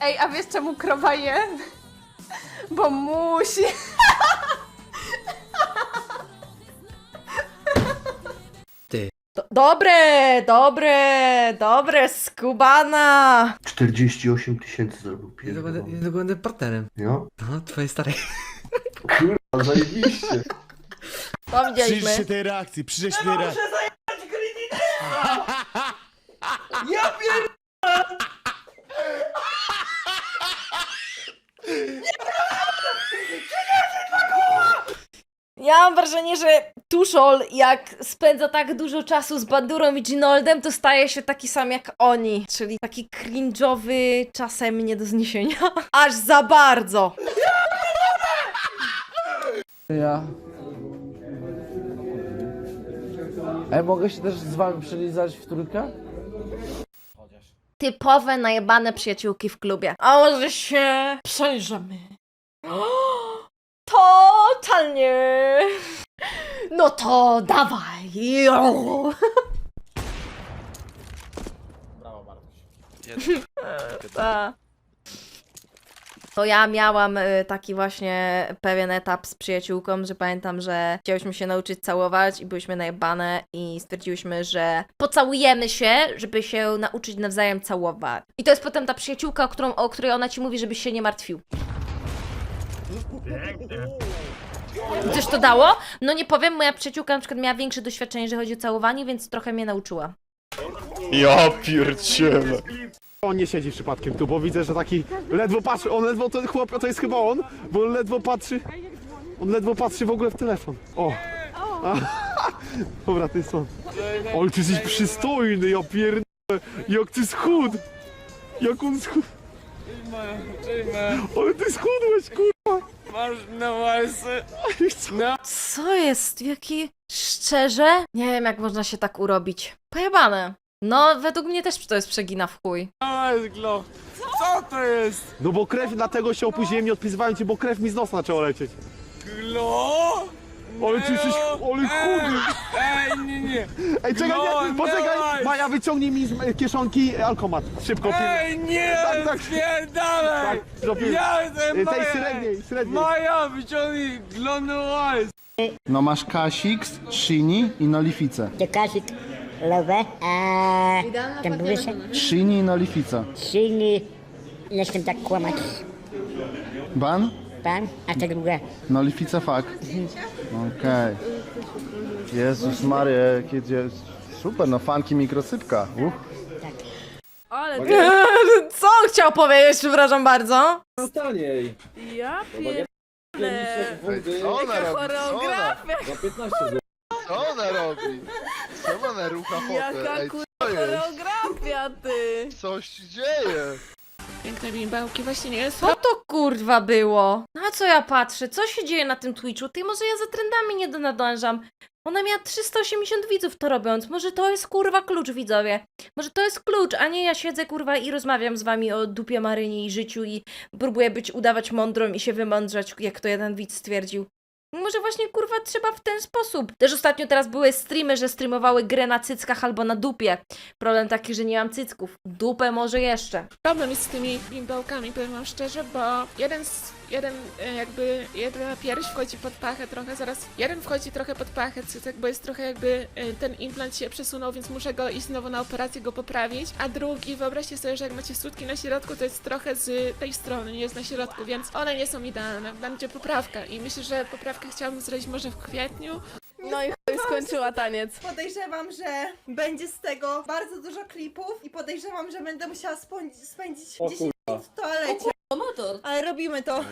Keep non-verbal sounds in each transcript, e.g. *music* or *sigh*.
Ej, a wiesz czemu krowa je? Bo musi. Do- Dobre, dobre, dobre, skubana. 48 tysięcy zrobił Niedługo będę, pierdolony. niedługo będę partnerem. No, No, twojej starej. kurwa, zajebiście. To Przyjrzyj się widzieliśmy. tej reakcji, przyjrzyj się tej reakcji. *laughs* Ja mam wrażenie, że Tuszol, jak spędza tak dużo czasu z Bandurą i Ginoldem, to staje się taki sam jak oni. Czyli taki cringe'owy, czasem nie do zniesienia. *laughs* Aż za bardzo. Ja. Ej, mogę się też z wami przelizać w trójkę? Typowe najebane przyjaciółki w klubie. A może się przejrzymy? *gasps* Totalnie. No to dawaj. Ta. *laughs* To ja miałam y, taki właśnie pewien etap z przyjaciółką, że pamiętam, że chciałyśmy się nauczyć całować i byliśmy najebane i stwierdziłyśmy, że pocałujemy się, żeby się nauczyć nawzajem całować. I to jest potem ta przyjaciółka, o, którą, o której ona ci mówi, żebyś się nie martwił. I Coś to dało? No nie powiem, moja przyjaciółka na przykład miała większe doświadczenie, jeżeli chodzi o całowanie, więc trochę mnie nauczyła. Ja pierdzielę. On nie siedzi przypadkiem tu, bo widzę, że taki ledwo patrzy, on ledwo, ten chłop, to jest chyba on, bo on ledwo patrzy, on ledwo patrzy w ogóle w telefon. O! *laughs* Dobra, to jest on. Oj, ty jesteś przystojny, ja pierdolę, jak ty schud! Jak on schud! Ale ty schudłeś, kurwa! Masz na łasy. Co jest? Jaki... Szczerze? Nie wiem, jak można się tak urobić. Pojebane. No, według mnie też to jest przegina w chuj. To jest glo. Co to jest? No bo krew, dlatego się opóźniłem, nie odpisywałem ci, bo krew mi z nosa zaczęła lecieć. Glo? Ale ty jesteś, ale chudy! Ej, nie, nie. Ej, czekaj, No, nie, poczekaj! dawaj. Maja, wyciągnij mi z kieszonki alkomat. Szybko, Ej, nie, Tak, tak. spierdalaj. Tak, zrobię. Ja jestem Tej Maja. średniej, średniej. Maja, wyciągnij glony łajs. No masz Kasix, Shini i Nolificę. Kasik lewe, a ten błyszek Shini i Nolifica. silny, nie chcę tak kłamać, Ban? pan, a ta druga. Nolifica fuck. Okej. Jezus Maria, jakie... dzie- Super, no fanki mikrosypka. Uch. Ale... Co on chciał powiedzieć, przepraszam bardzo? Staniej. Ja Co ona robi? choreografia. Za 15 zł. Co ona robi? Co ona rucha Jaka choreografia, ty. Coś się dzieje. Piękne bimbełki, właśnie nie jest Co to kurwa było? Na co ja patrzę? Co się dzieje na tym Twitchu? Ty, może ja za trendami nie nadążam. Ona miała 380 widzów to robiąc. Może to jest kurwa klucz, widzowie. Może to jest klucz, a nie ja siedzę kurwa i rozmawiam z wami o dupie Marynie i życiu i próbuję być, udawać mądrą i się wymądrzać, jak to jeden widz stwierdził. Może właśnie kurwa trzeba w ten sposób. Też ostatnio teraz były streamy, że streamowały grę na cyckach albo na dupie. Problem taki, że nie mam cycków. Dupę może jeszcze. Problem jest z tymi bimbełkami, powiem wam szczerze, bo jeden, z, jeden e, jakby, jedna pierś wchodzi pod pachę trochę, zaraz jeden wchodzi trochę pod pachę, cycek, bo jest trochę jakby e, ten implant się przesunął, więc muszę go iść znowu na operację, go poprawić, a drugi, wyobraźcie sobie, że jak macie sutki na środku, to jest trochę z tej strony, nie jest na środku, więc one nie są idealne, będzie poprawka i myślę, że poprawkę chciałabym zrobić może w kwietniu, No i chuj skończyła taniec. Podejrzewam, że będzie z tego bardzo dużo klipów i podejrzewam, że będę musiała spędzić, spędzić O 10 minut w toalecie. Ale robimy to.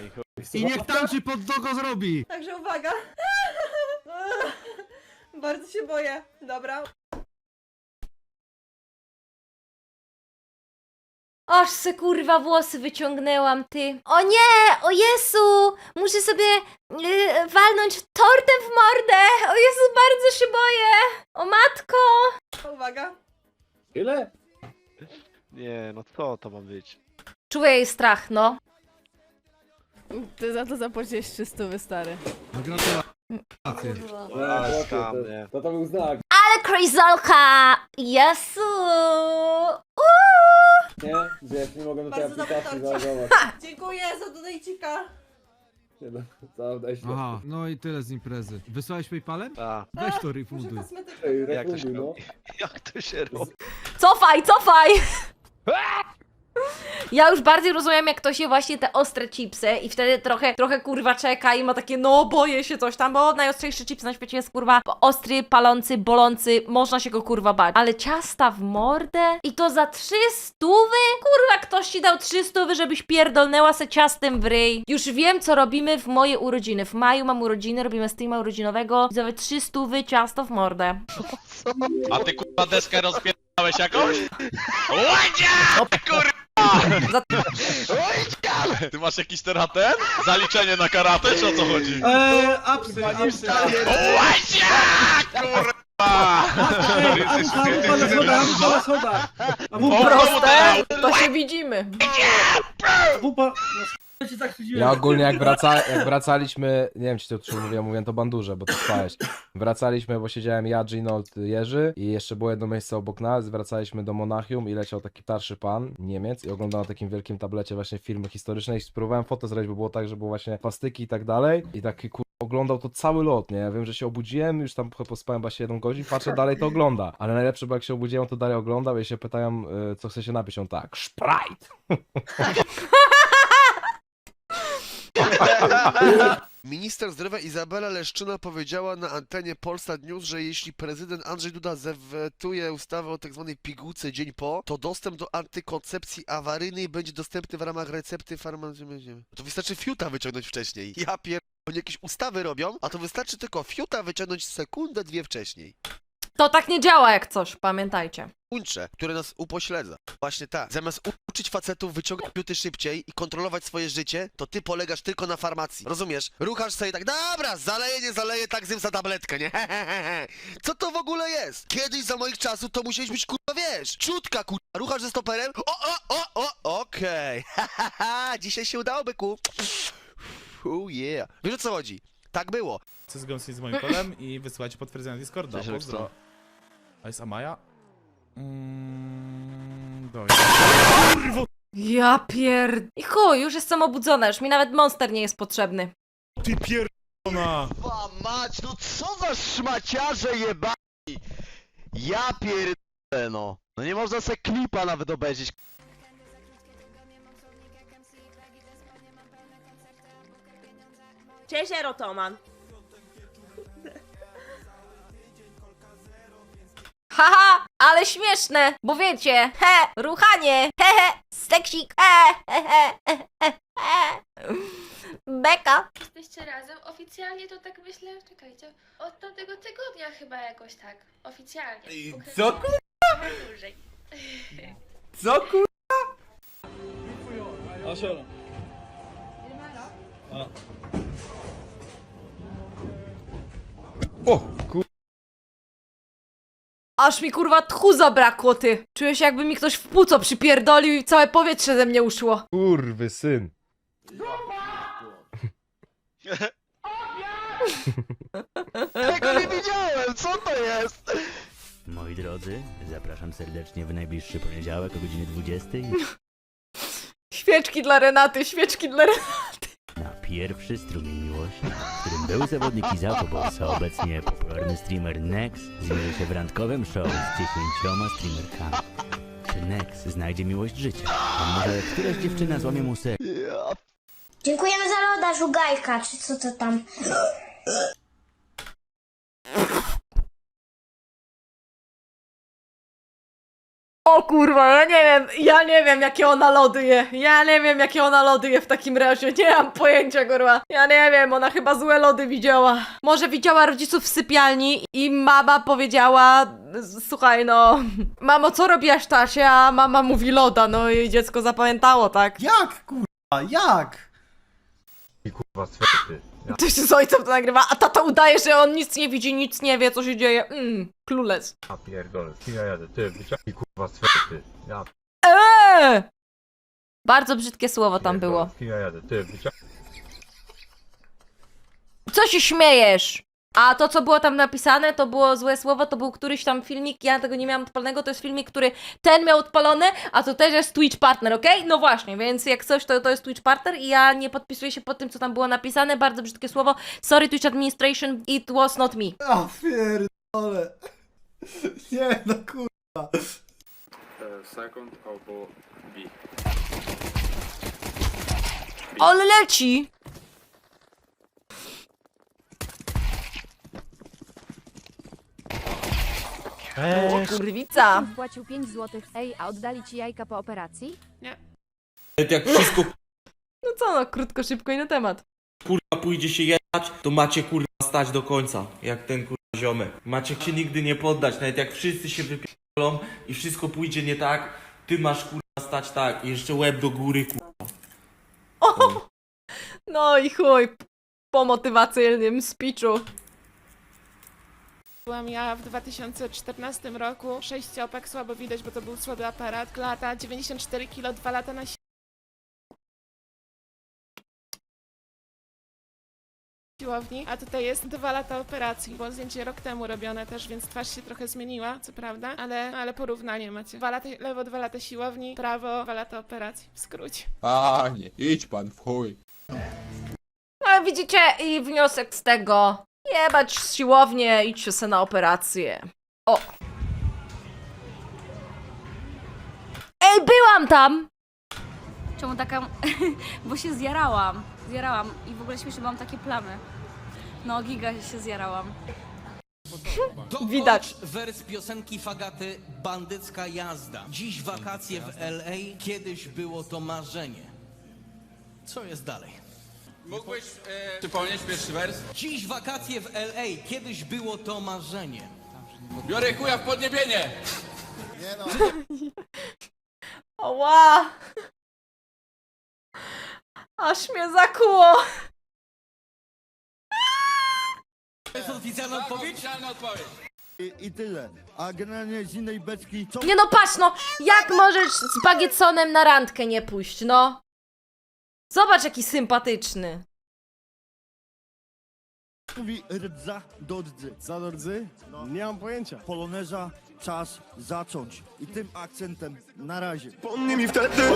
I niech tańczy pod dogo zrobi. Także uwaga. *laughs* Bardzo się boję. Dobra. Aż se kurwa włosy wyciągnęłam, ty. O nie! O Jezu! Muszę sobie yy, walnąć tortem w mordę! O Jezu, bardzo się boję! O matko! Uwaga. Ile? Nie, no co to ma być? Czuję jej strach, no. Ty za to zapłaciłeś 300 stary. Ale skam, nie. To to był znak. Ale crazolka! Jezu! Nie? Że nie mogę na tej Bardzo dobry aplikacji torcie. zareagować. Dziękuję za donajcika. Nie no, co, daj się. Aha, no i tyle z imprezy. Wysłałeś Paypalem? A, Weź to Może refunduj. kosmetyka. Ej, jak to się refunduj, no. robi? *laughs* Jak to się robi? Cofaj, cofaj! Ja już bardziej rozumiem, jak ktoś je właśnie te ostre chipsy i wtedy trochę, trochę kurwa czeka i ma takie, no boję się coś tam, bo najostrzejszy chips na świecie jest kurwa ostry, palący, bolący, można się go kurwa bać. Ale ciasta w mordę? I to za trzy stówy? Kurwa, ktoś ci dał trzy stówy, żebyś pierdolnęła se ciastem w ryj. Już wiem, co robimy w moje urodziny. W maju mam urodziny, robimy streama urodzinowego. Widzowie, trzy stówy, ciasto w mordę. A ty kurwa deskę rozpierdałeś jakąś? Łodzia! Kurwa! Za- Łodzia! Ty masz jakiś teraz ten? Zaliczenie na karate, czy o co chodzi? Eee, apsy, apsy. Łodzia! Kurwa! Proste, to się widzimy. Ja ogólnie jak, wraca, jak wracaliśmy, nie wiem czy ty o czym mówiłem, mówiłem to bandurze, bo to spałeś. Wracaliśmy, bo siedziałem ja, Ginold, Jerzy i jeszcze było jedno miejsce obok nas, wracaliśmy do Monachium i leciał taki starszy pan, Niemiec i oglądał na takim wielkim tablecie właśnie filmy historyczne i spróbowałem fotę zrobić, bo było tak, że było właśnie plastyki i tak dalej i taki kur... oglądał to cały lot, nie? Ja wiem, że się obudziłem, już tam pospałem właśnie jedną godzinę, patrzę, dalej to ogląda. Ale najlepsze, bo jak się obudziłem, to dalej oglądał i się pytają, y, co chce się napić, on tak, Sprite! *laughs* *laughs* Minister zdrowia Izabela Leszczyna powiedziała na antenie Polsat News, że jeśli prezydent Andrzej Duda zawetuje ustawę o tzw. pigułce dzień po, to dostęp do antykoncepcji awaryjnej będzie dostępny w ramach recepty farmaceutycznej. To wystarczy fiuta wyciągnąć wcześniej. Ja pier... Oni jakieś ustawy robią, a to wystarczy tylko fiuta wyciągnąć sekundę, dwie wcześniej. To tak nie działa jak coś, pamiętajcie. Uńcze, które nas upośledza. Właśnie tak. Zamiast uczyć facetów wyciągać piuty szybciej i kontrolować swoje życie, to ty polegasz tylko na farmacji. Rozumiesz? Ruchasz sobie tak, dobra, zaleję, nie zaleję, tak zjem za tabletkę, nie? *laughs* Co to w ogóle jest? Kiedyś za moich czasów to musiałeś być, kurwa, wiesz, czutka, kurwa. Ruchasz ze stoperem? O, o, o, o, okej. *laughs* Dzisiaj się udało, byku. Oh yeah. Wiesz o co chodzi? Tak było. Chcę zgłosić z moim kolem i wysyłać potwierdzenie na Discorda. Cześć, Pozdro. A jest Amaya? Mm, doj. Ja pier... I chuj, już jestem obudzona, już mi nawet monster nie jest potrzebny. Ty pierdolona! Kurwa mać, no co za szmaciarze jebani! Ja pierdolę no. No nie można se klipa nawet obejrzeć. Cześć, Erotoman. Haha, ale śmieszne, bo wiecie, he, ruchanie, he, he, seksik, he, he, he, he, he. Beka. Jesteście razem? Oficjalnie to tak myślę, czekajcie, od tamtego tygodnia chyba jakoś tak. Oficjalnie. *laughs* Co kur... Dłużej. Co kur... O, kur... Aż mi kurwa tchu zabrakło, ty. Czuję się jakby mi ktoś w płuco przypierdolił i całe powietrze ze mnie uszło. Kurwy syn. Tego nie widziałem, co to jest? Moi drodzy, zapraszam serdecznie w najbliższy poniedziałek o godzinie 20 Świeczki dla Renaty, świeczki dla Renaty. na pierwszy strumień miłości, w którym był zawodnik Izako Boss, a obecnie popularny streamer Nex zmierzy się w randkowym show z dziesięcioma streamerkami. Czy Nex znajdzie miłość życia? A może któraś dziewczyna złamie mu serce? Dziękujemy za loda, żugajka, czy co to tam? O kurwa, ja nie wiem, ja nie wiem jakie ona lody je. Ja nie wiem jakie ona lody je w takim razie. Nie mam pojęcia, kurwa. Ja nie wiem, ona chyba złe lody widziała. Może widziała rodziców w sypialni i mama powiedziała, słuchaj no, mamo co robiłaś Tasie, a mama mówi loda, no i dziecko zapamiętało, tak? Jak kurwa, jak? *laughs* Ktoś z ojcem to nagrywa, a tata udaje, że on nic nie widzi, nic nie wie, co się dzieje. Mmm, clueless. A pierdolę, ja jadę, ty, wyciągnij kurwa swety, ja Eee! Bardzo brzydkie słowo tam było. ja jadę, ty, wyciągnij. Co się śmiejesz? A to, co było tam napisane, to było złe słowo, to był któryś tam filmik, ja tego nie miałam odpalonego, to jest filmik, który ten miał odpalony, a to też jest Twitch Partner, okej? No właśnie, więc jak coś, to, to jest Twitch Partner i ja nie podpisuję się pod tym, co tam było napisane, bardzo brzydkie słowo. Sorry Twitch Administration, it was not me. A pierdole. Nie no kurwa. Second albo B. Ale leci! O, kurwica! Płacił 5 zł. Ej, a oddali ci jajka po operacji? Jak wszystko *laughs* No co no, krótko, szybko i na temat. kurwa pójdzie się jechać, to macie kurwa stać do końca, jak ten kurwa ziomek. Macie się nigdy nie poddać, nawet jak wszyscy się wypierdolą i wszystko pójdzie nie tak, ty masz kurwa stać tak i jeszcze łeb do góry kurwa. O! No i chuj, po motywacyjnym speechu. Byłam ja w 2014 roku, sześciopak, słabo widać, bo to był słaby aparat, lata, 94 kg, 2 lata na siłowni, a tutaj jest dwa lata operacji. Było zdjęcie rok temu robione też, więc twarz się trochę zmieniła, co prawda, ale, ale porównanie macie. Dwa lata lewo, dwa lata siłowni, prawo, dwa lata operacji. W skrócie. A nie, idź pan w chuj. No widzicie i wniosek z tego. Jebać siłownię, idźcie se na operację. O! Ej, byłam tam! Czemu taka... *laughs* Bo się zjarałam. Zjarałam i w ogóle śmieszne, mam takie plamy. No, giga się zjarałam. Widać. Wers piosenki Fagaty Bandycka jazda. Dziś wakacje w LA, kiedyś było to marzenie. Co jest dalej? Mógłbyś e, przypomnieć pierwszy wers? Dziś wakacje w LA, kiedyś było to marzenie. Biorę kuja w podniebienie! *laughs* Oła! Aż mnie zakuło! To jest oficjalna odpowiedź? Oficjalna odpowiedź. I, I tyle. A generalnie z innej beczki co Nie no patrz no, jak możesz z Bagietsonem na randkę nie pójść, no? Zobacz jaki sympatyczny. mówi rdza do rdzy? Za do rdzy? Nie mam pojęcia. Poloneza, czas zacząć. I tym akcentem na razie. Pomnij mi wtedy